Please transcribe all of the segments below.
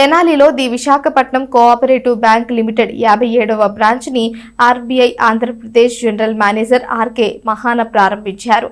తెనాలిలో the Visakhapatnam cooperative bank limited యాభై ఏడవ బ్రాంచ్ని RBI Andhra Pradesh general manager R K Mahana ప్రారంభించారు.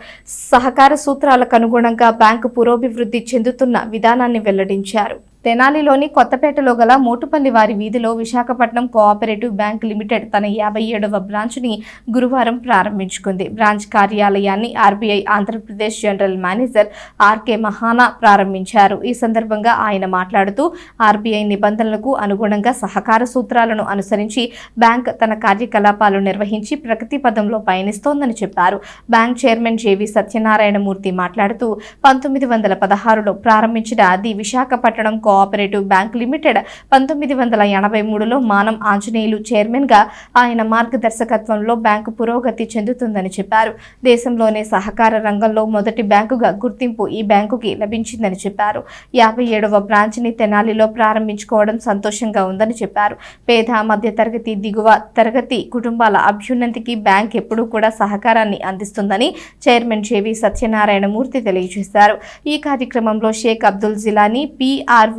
సహకార సూత్రాలకు అనుగుణంగా బ్యాంకు పురోభివృద్ధి చెందుతున్న విధానాన్ని వెల్లడించారు. తెనాలిలోని కొత్తపేటలో గల మోటుపల్లి వారి వీధిలో విశాఖపట్నం కోఆపరేటివ్ బ్యాంక్ లిమిటెడ్ తన యాభై ఏడవ బ్రాంచ్ని గురువారం ప్రారంభించుకుంది. బ్రాంచ్ కార్యాలయాన్ని RBI Andhra Pradesh general manager RK Mahana ప్రారంభించారు. ఈ సందర్భంగా ఆయన మాట్లాడుతూ ఆర్బీఐ నిబంధనలకు అనుగుణంగా సహకార సూత్రాలను అనుసరించి బ్యాంక్ తన కార్యకలాపాలు నిర్వహించి ప్రగతి పదంలో పయనిస్తోందని చెప్పారు. బ్యాంక్ చైర్మన్ జేవి సత్యనారాయణమూర్తి మాట్లాడుతూ పంతొమ్మిది వందల పదహారులో ప్రారంభించిన the Visakhapatnam cooperative bank limited పంతొమ్మిది వందల ఎనభై మూడులో మానం ఆంజనేయులు చైర్మన్గా ఆయన మార్గదర్శకత్వంలో బ్యాంకు పురోగతి చెందుతుందని చెప్పారు. దేశంలోనే సహకార రంగంలో మొదటి బ్యాంకుగా గుర్తింపు ఈ బ్యాంకుకి లభించిందని చెప్పారు. యాభై ఏడవ బ్రాంచ్ని తెనాలిలో ప్రారంభించుకోవడం సంతోషంగా ఉందని చెప్పారు. పేద మధ్యతరగతి దిగువ తరగతి కుటుంబాల అభ్యున్నతికి బ్యాంక్ ఎప్పుడూ కూడా సహకారాన్ని అందిస్తుందని చైర్మన్ జేవి సత్యనారాయణమూర్తి తెలియజేశారు. ఈ కార్యక్రమంలో Sheikh Abdul Jilani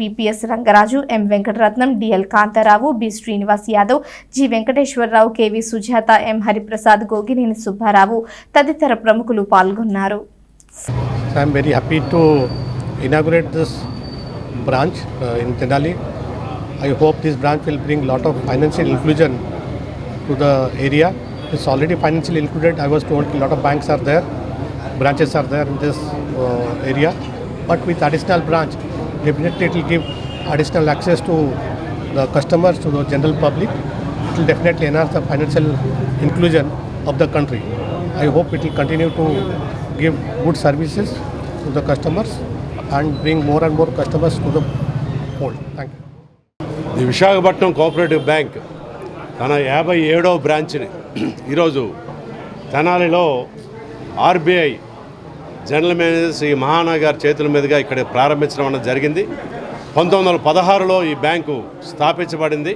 VPS Rangaraju M Venkataratnam DL Kantharao B Srinivas Yadav G Venkateswararao KV Sujatha M Hariprasad Gogineni Subbarao తదితర ప్రముఖులు పాల్గొన్నారు So I'm very happy to inaugurate this branch uh. I hope this branch will bring lot of financial inclusion to the area. It's already financially included. I was told a lot of banks are there, branches are there in this uh, area. But with additional branch, definitely it will give additional access to the customers, to the general public. It will definitely enhance the financial inclusion of the country. I hope it will continue to give good services to the customers and bring more and more customers to the fold. Thank you. ఈ Visakhapatnam cooperative bank తన యాభై ఏడవ బ్రాంచ్ని ఈరోజు తెనాలిలో RBI general manager Shri Mahana గారి చేతుల మీదుగా ఇక్కడ ప్రారంభించడం అనేది జరిగింది. పంతొమ్మిది వందల పదహారులో ఈ బ్యాంకు స్థాపించబడింది.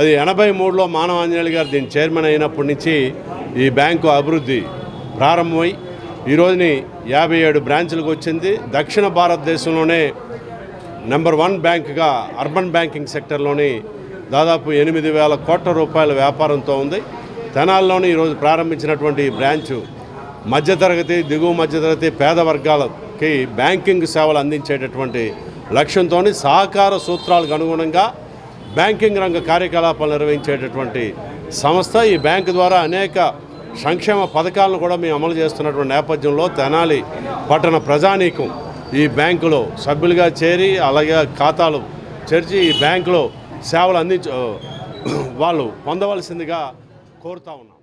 అది ఎనభై మూడులో మానవ ఆంజనేయులు గారు దీని చైర్మన్ అయినప్పటి నుంచి ఈ బ్యాంకు అభివృద్ధి ప్రారంభమై ఈరోజుని యాభై ఏడు బ్రాంచులకు వచ్చింది. దక్షిణ భారతదేశంలోనే నెంబర్ వన్ బ్యాంక్గా అర్బన్ బ్యాంకింగ్ సెక్టర్లోని దాదాపు ఎనిమిది వేల కోట్ల రూపాయల వ్యాపారంతో ఉంది. తెనాల్లోని ఈరోజు ప్రారంభించినటువంటి ఈ బ్రాంచు మధ్యతరగతి దిగువ మధ్యతరగతి పేద వర్గాలకి బ్యాంకింగ్ సేవలు అందించేటటువంటి లక్ష్యంతో సహకార సూత్రాలకు అనుగుణంగా బ్యాంకింగ్ రంగ కార్యకలాపాలు నిర్వహించేటటువంటి సంస్థ. ఈ బ్యాంకు ద్వారా అనేక సంక్షేమ పథకాలను కూడా మేము అమలు చేస్తున్నటువంటి నేపథ్యంలో తెనాలి పట్టణ ప్రజానీకం ఈ బ్యాంకులో సభ్యులుగా చేరి అలాగే ఖాతాలు చేర్చి ఈ బ్యాంకులో సేవలు అందించ వాళ్ళు పొందవలసిందిగా కోరుతా ఉన్నాం.